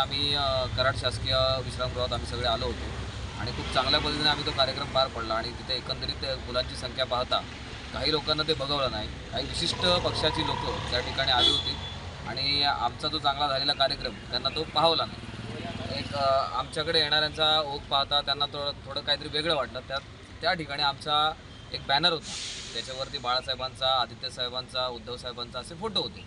आम्ही कराड शासकीय विश्रामगृहात आम्ही सगळे आलो होतो. आणि खूप चांगल्या पद्धतीने आम्ही तो कार्यक्रम पार पडला आणि तिथे एकंदरीत मुलांची संख्या पाहता काही लोकांना ते बघवलं नाही. काही विशिष्ट पक्षाची लोकं त्या ठिकाणी आली होती आणि आमचा जो चांगला झालेला कार्यक्रम त्यांना तो पाहवला नाही. एक आमच्याकडे येणाऱ्यांचा ओघ पाहता त्यांना थोडं थोडं काहीतरी वेगळं वाटलं. त्या त्या ठिकाणी आमचा एक बॅनर होता. त्याच्यावरती बाळासाहेबांचा आदित्य साहेबांचा उद्धव साहेबांचा असे फोटो होते.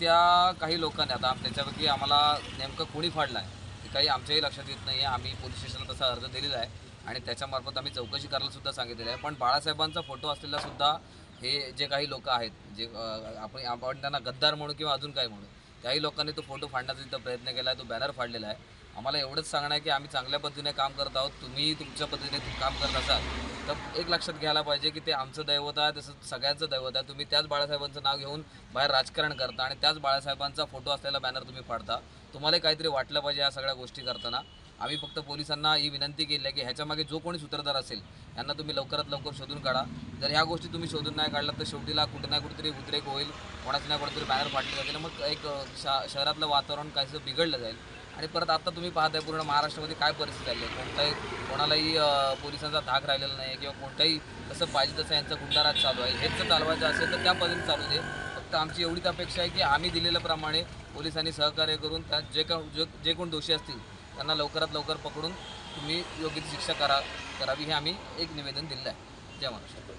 त्या काही लोकांनी आता त्याच्यापैकी आम्हाला नेमकं कोणी फाडला आहे ते काही आमच्याही लक्षात येत नाही आहे आम्ही पोलीस स्टेशनला तसा अर्ज दिलेला आहे आणि त्याच्यामार्फत आम्ही चौकशी करायला सुद्धा सांगितलेलं आहे. पण बाळासाहेबांचा फोटो असलेला सुद्धा हे जे काही लोक आहेत जे आपण आपण त्यांना गद्दार म्हणू किंवा अजून काय म्हणू त्याही लोकांनी तो फोटो फाडण्याचा तिथं प्रयत्न केला आहे तो बॅनर फाडलेला आहे. आम्हाला एवढंच सांगणं आहे की आम्ही चांगल्या पद्धतीने काम करत आहोत. तुम्हीही तुमच्या पद्धतीने काम करत असाल तर एक लक्षात घ्यायला पाहिजे की ते आमचं दैवत आहे तसं सगळ्यांचं दैवत आहे. तुम्ही त्याच बाळासाहेबांचं नाव घेऊन बाहेर राजकारण करता आणि त्याच बाळासाहेबांचा फोटो असलेला बॅनर तुम्ही फाडता तुम्हाला काहीतरी वाटलं पाहिजे या सगळ्या गोष्टी करताना. आम्ही फक्त पोलिसांना ही विनंती केली आहे की ह्याच्यामागे जो कोणी सूत्रधार असेल यांना तुम्ही लवकरात लवकर शोधून काढा. जर ह्या गोष्टी तुम्ही शोधून नाही काढल्या तर शेवटीला कुठे ना कुठेतरी उद्रेक होईल कोणाचं ना कुठेतरी बॅनर फाटले जातील मग एक शा शहरातलं वातावरण काहीसं बिघडलं जाईल. आणि परत आता तुम्ही पाहताय पूर्ण महाराष्ट्रामध्ये काय परिस्थिती आली आहे? कोणताही कोणालाही पोलिसांचा धाक राहिलेला नाही किंवा कोणताही कसं पाहिजे तसं यांचा गुंडाराज चालू आहे. हेच जर चालवायचं असेल तर त्या पद्धतीने चालू दे. फक्त आमची एवढीच अपेक्षा आहे की आम्ही दिलेल्याप्रमाणे पोलिसांनी सहकार्य करून त्या जे का जे जे कोण दोषी असतील त्यांना लवकरात लवकर पकडून तुम्ही योग्य ती शिक्षा करा करावी हे आम्ही एक निवेदन दिलेलं आहे. जय महाराष्ट्र.